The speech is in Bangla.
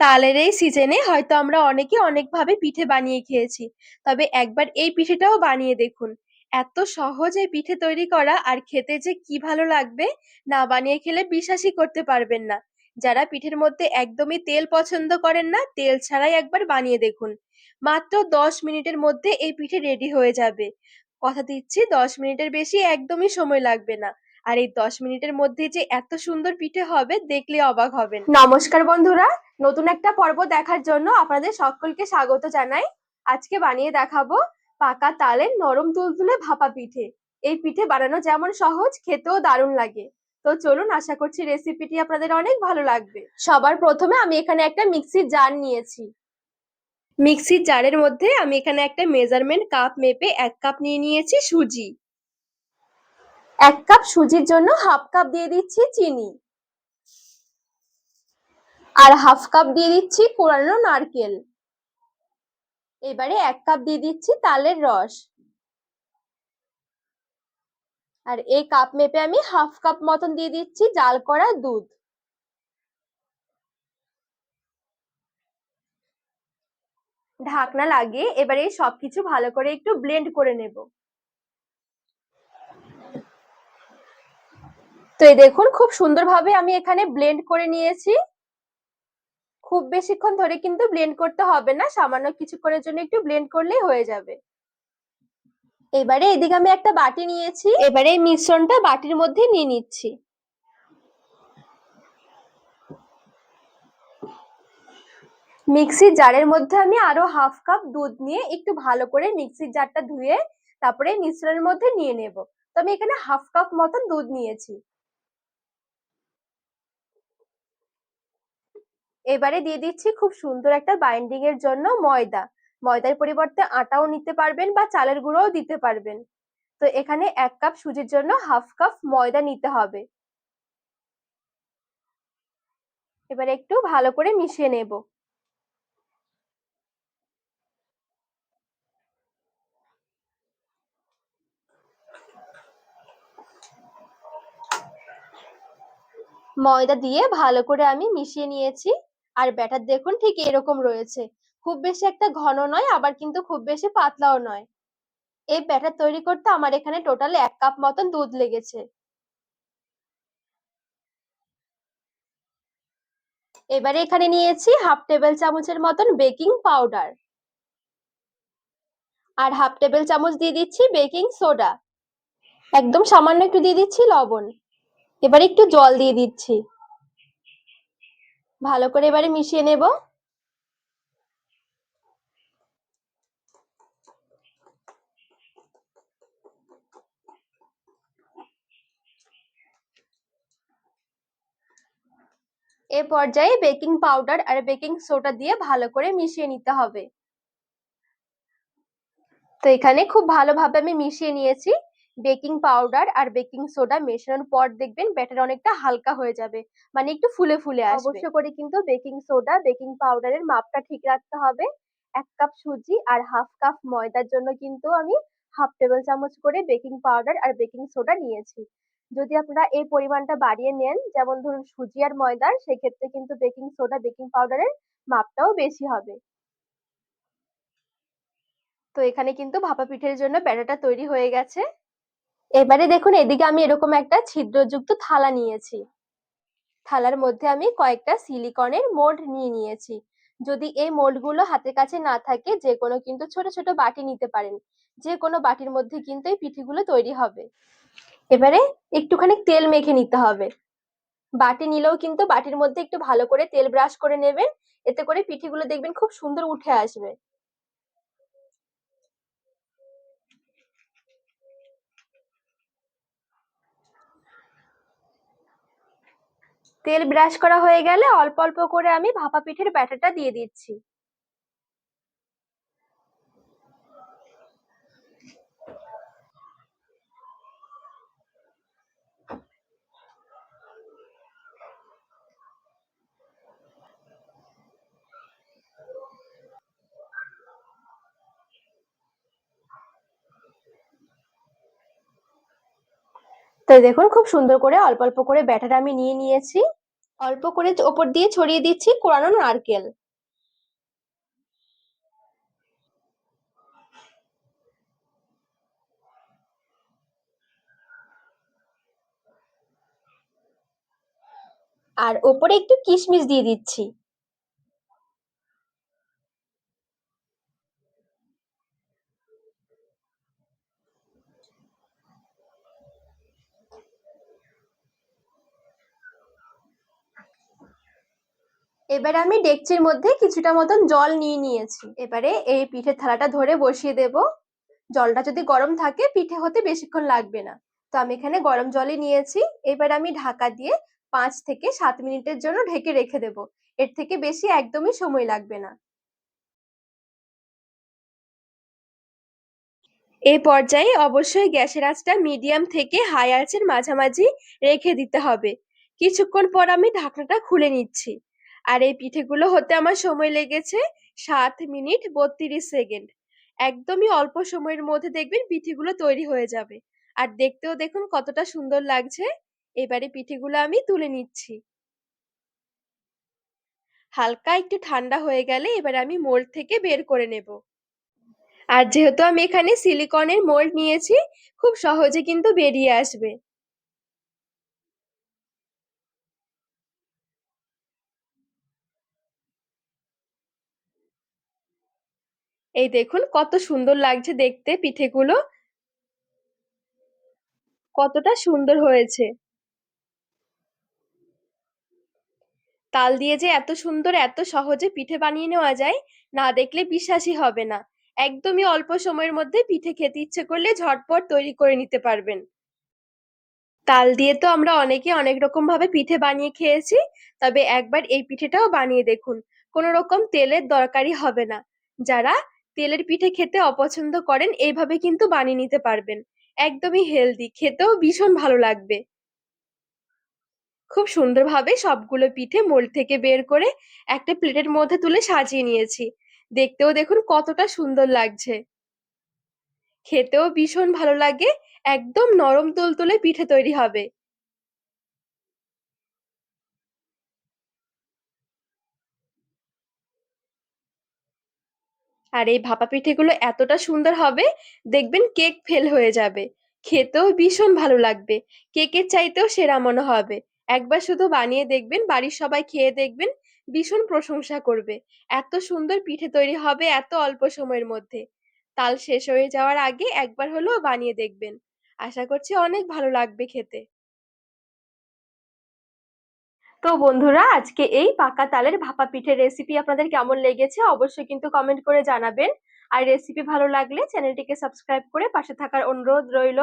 তালের এই সিজনে হয়তো আমরা অনেকে অনেকভাবে পিঠে বানিয়ে খেয়েছি। তবে একবার এই পিঠেটাও বানিয়ে দেখুন। এত সহজ এই পিঠে তৈরি করা আর খেতে যে কি ভালো লাগবে, না বানিয়ে খেলে বিশ্বাসই করতে পারবেন না। যারা পিঠের মধ্যে একদমই তেল পছন্দ করেন না, তেল ছাড়াই একবার বানিয়ে দেখুন। মাত্র দশ মিনিটের মধ্যে এই পিঠে রেডি হয়ে যাবে। কথা দিচ্ছি, দশ মিনিটের বেশি একদমই সময় লাগবে না। আর এই দশ মিনিটের মধ্যে যে এত সুন্দর পিঠে হবে, দেখলে অবাক হবেন। নমস্কার বন্ধুরা, নতুন একটা পর্ব দেখার জন্য আপনাদের সকলকে স্বাগত জানাই। আজকে বানিয়ে দেখাবো পাকা তালের নরম তুলতুলে ভাপা পিঠে। এই পিঠে বানানো যেমন সহজ, খেতেও দারুণ লাগে। তো চলুন, আশা করছি রেসিপিটি আপনাদের অনেক ভালো লাগবে। সবার প্রথমে আমি এখানে একটা মিক্সির জার নিয়েছি। মিক্সির জারের মধ্যে আমি এখানে একটা মেজারমেন্ট কাপ মেপে এক কাপ নিয়ে নিয়েছি সুজি। এক কাপ সুজির জন্য হাফ কাপ দিয়ে দিচ্ছি চিনি। আর হাফ কাপ দিয়ে দিচ্ছি কোরানো নারকেল। এবারে এক কাপ দিয়ে দিচ্ছি তালের রস। আর এই কাপ মেপে আমি হাফ কাপ মতন দিয়ে দিচ্ছি জাল করা দুধ। ঢাকনা লাগিয়ে এবারে সবকিছু ভালো করে একটু ব্লেন্ড করে নেব। তো এই দেখুন, খুব সুন্দরভাবে আমি এখানে ব্লেন্ড করে নিয়েছি। খুব বেশিক্ষণ ধরে কিন্তু ব্লেন্ড করতে হবে না, সামান্য কিছু কিছুক্ষণের জন্য একটু ব্লেন্ড করলেই হয়ে যাবে। এবারে এদিকে আমি একটা বাটি নিয়েছি, এবারে এই মিশ্রণটা বাটির মধ্যে নিয়ে নিচ্ছি। মিক্সির জারের মধ্যে আমি আরও হাফ কাপ দুধ নিয়ে একটু ভালো করে মিক্সির জারটা ধুয়ে তারপরে মিশ্রণের মধ্যে নিয়ে নেব। তো আমি এখানে হাফ কাপ মতন দুধ নিয়েছি। এবারে দিয়ে দিচ্ছি খুব সুন্দর একটা বাইন্ডিং এর জন্য ময়দা। ময়দার পরিবর্তে আটাও নিতে পারবেন বা চালের গুঁড়োও দিতে পারবেন। তো এখানে এক কাপ সুজির জন্য হাফ কাপ ময়দা নিতে হবে। এবার একটু ভালো করে মিশিয়ে নেব। ময়দা দিয়ে ভালো করে আমি মিশিয়ে নিয়েছি। আর ব্যাটার দেখুন ঠিক এরকম রয়েছে। খুব বেশি একটা ঘন নয়, আবার কিন্তু খুব বেশি পাতলাও নয়। এই ব্যাটার তৈরি করতে আমার এখানে টোটাল এক কাপ মতন দুধ লেগেছে। এবারে এখানে নিয়েছি হাফ টেবিল চামচের মতন বেকিং পাউডার। আর হাফ টেবিল চামচ দিয়ে দিচ্ছি বেকিং সোডা। একদম সামান্য একটু দিয়ে দিচ্ছি লবণ। এবার একটু জল দিয়ে দিচ্ছি। ভালো করে এবারে মিশিয়ে নেব। এ পর্যায়ে বেকিং পাউডার আর বেকিং সোডা দিয়ে ভালো করে মিশিয়ে নিতে হবে। তো এখানে খুব ভালোভাবে আমি মিশিয়ে নিয়েছি। বেকিং পাউডার আর বেকিং সোডা মেশানোর পর দেখবেন ব্যাটার অনেকটা হালকা হয়ে যাবে। মানে একটু ফুলে ফুলে আসবে। অবশ্য করে কিন্তু বেকিং সোডা, বেকিং পাউডারের মাপটা ঠিক রাখতে হবে। এক কাপ সুজি আর হাফ কাপ ময়দার জন্য কিন্তু আমি হাফ টেবিল চামচ করে বেকিং পাউডার আর বেকিং সোডা নিয়েছি। যদি আপনারা এই পরিমাণটা বাড়িয়ে নেন, যেমন ধরুন সুজি আর ময়দার সেক্ষেত্রে কিন্তু বেকিং সোডা, বেকিং পাউডারের মাপটাও বেশি হবে। তো এখানে কিন্তু ভাপা পিঠের জন্য ব্যাটারটা তৈরি হয়ে গেছে। এবারে দেখুন, এদিকে আমি এরকম একটা ছিদ্রযুক্ত থালা নিয়েছি। থালার মধ্যে আমি কয়েকটা সিলিকনের মোল্ড নিয়ে নিয়েছি। যদি এই মোল্ডগুলো হাতের কাছে না থাকে যে কোনো কিন্তু ছোট ছোট বাটি নিতে পারেন। যে কোনো বাটির মধ্যে কিন্তু এই পিঠেগুলো তৈরি হবে। এবারে একটুখানি তেল মেখে নিতে হবে। বাটি নিলেও কিন্তু বাটির মধ্যে একটু ভালো করে তেল ব্রাশ করে নেবেন। এতে করে পিঠেগুলো দেখবেন খুব সুন্দর উঠে আসবে। তেল ব্রাশ করা হয়ে গেলে অল্প অল্প করে আমি ভাপা পিঠের ব্যাটারটা দিয়ে দিচ্ছি। তো দেখুন, খুব সুন্দর করে অল্প অল্প করে ব্যাটার আমি নিয়ে নিয়েছি। অল্প করে ওপর দিয়ে ছড়িয়ে দিচ্ছি কোরানো নারকেল। আর ওপরে একটু কিশমিশ দিয়ে দিচ্ছি। এবারে আমি ডেকচির মধ্যে কিছুটা মতন জল নিয়ে নিয়েছি। এবারে এই পিঠের থালাটা ধরে বসিয়ে দেব। জলটা যদি গরম থাকে, পিঠে হতে বেশিক্ষণ লাগবে না। তো আমি এখানে গরম জলই নিয়েছি। এবার আমি ঢাকা দিয়ে পাঁচ থেকে সাত মিনিটের জন্য ঢেকে রেখে দেব। এর থেকে বেশি একদমই সময় লাগবে না। এই পর্যায়ে অবশ্যই গ্যাসের আঁচটা মিডিয়াম থেকে হাই আঁচের মাঝামাঝি রেখে দিতে হবে। কিছুক্ষণ পর আমি ঢাকনাটা খুলে নিচ্ছি। আর এই পিঠেগুলো হতে আমার সময় লেগেছে সাত মিনিট বত্রিশ সেকেন্ড। একদমই অল্প সময়ের মধ্যে দেখবেন পিঠেগুলো তৈরি হয়ে যাবে। আর দেখতেও দেখুন কতটা সুন্দর লাগছে। এবারে পিঠেগুলো আমি তুলে নিচ্ছি। হালকা একটু ঠান্ডা হয়ে গেলে এবার আমি মোল্ড থেকে বের করে নেব। আর যেহেতু আমি এখানে সিলিকনের মোল্ড নিয়েছি, খুব সহজে কিন্তু বেরিয়ে আসবে। এই দেখুন কত সুন্দর লাগছে দেখতে পিঠেগুলো। কতটা সুন্দর হয়েছে। তাল দিয়ে যে এত সুন্দর, এত সহজে পিঠে বানিয়ে নেওয়া যায়, না দেখলে বিশ্বাসই হবে না। একদমই অল্প সময়ের মধ্যে পিঠে খেতে ইচ্ছে করলে ঝটপট তৈরি করে নিতে পারবেন। তাল দিয়ে তো আমরা অনেকে অনেক রকম ভাবে পিঠে বানিয়ে খেয়েছি, তবে একবার এই পিঠেটাও বানিয়ে দেখুন। কোনো রকম তেলের দরকারই হবে না। যারা তেলের পিঠে খেতে অপছন্দ করেন এইভাবে কিন্তু বানিয়ে নিতে পারবেন। একদমই হেলদি খেতেও ভীষণ ভালো লাগবে। খুব সুন্দরভাবে সবগুলো পিঠে মোল্ড থেকে বের করে একটা প্লেটের মধ্যে তুলে সাজিয়ে নিয়েছি। দেখতেও দেখুন কতটা সুন্দর লাগছে। খেতেও ভীষণ ভালো লাগে, একদম নরম তুলতুলে পিঠে তৈরি হবে। আর এই ভাপা পিঠেগুলো এতটা সুন্দর হবে, দেখবেন কেক ফেল হয়ে যাবে। খেতেও ভীষণ ভালো লাগবে। কেকের চাইতেও সেরা মনে হবে। একবার শুধু বানিয়ে দেখবেন, বাড়ির সবাই খেয়ে দেখবেন, ভীষণ প্রশংসা করবে। এত সুন্দর পিঠে তৈরি হবে এত অল্প সময়ের মধ্যে। তাল শেষ হয়ে যাওয়ার আগে একবার হলেও বানিয়ে দেখবেন। আশা করছি অনেক ভালো লাগবে খেতে। তো বন্ধুরা, আজকে এই পাকা তালের ভাপা পিঠের রেসিপি আপনাদের কেমন লেগেছে অবশ্যই কিন্তু কমেন্ট করে জানাবেন। আর রেসিপি ভালো লাগলে চ্যানেলটিকে সাবস্ক্রাইব করে পাশে থাকার অনুরোধ রইল।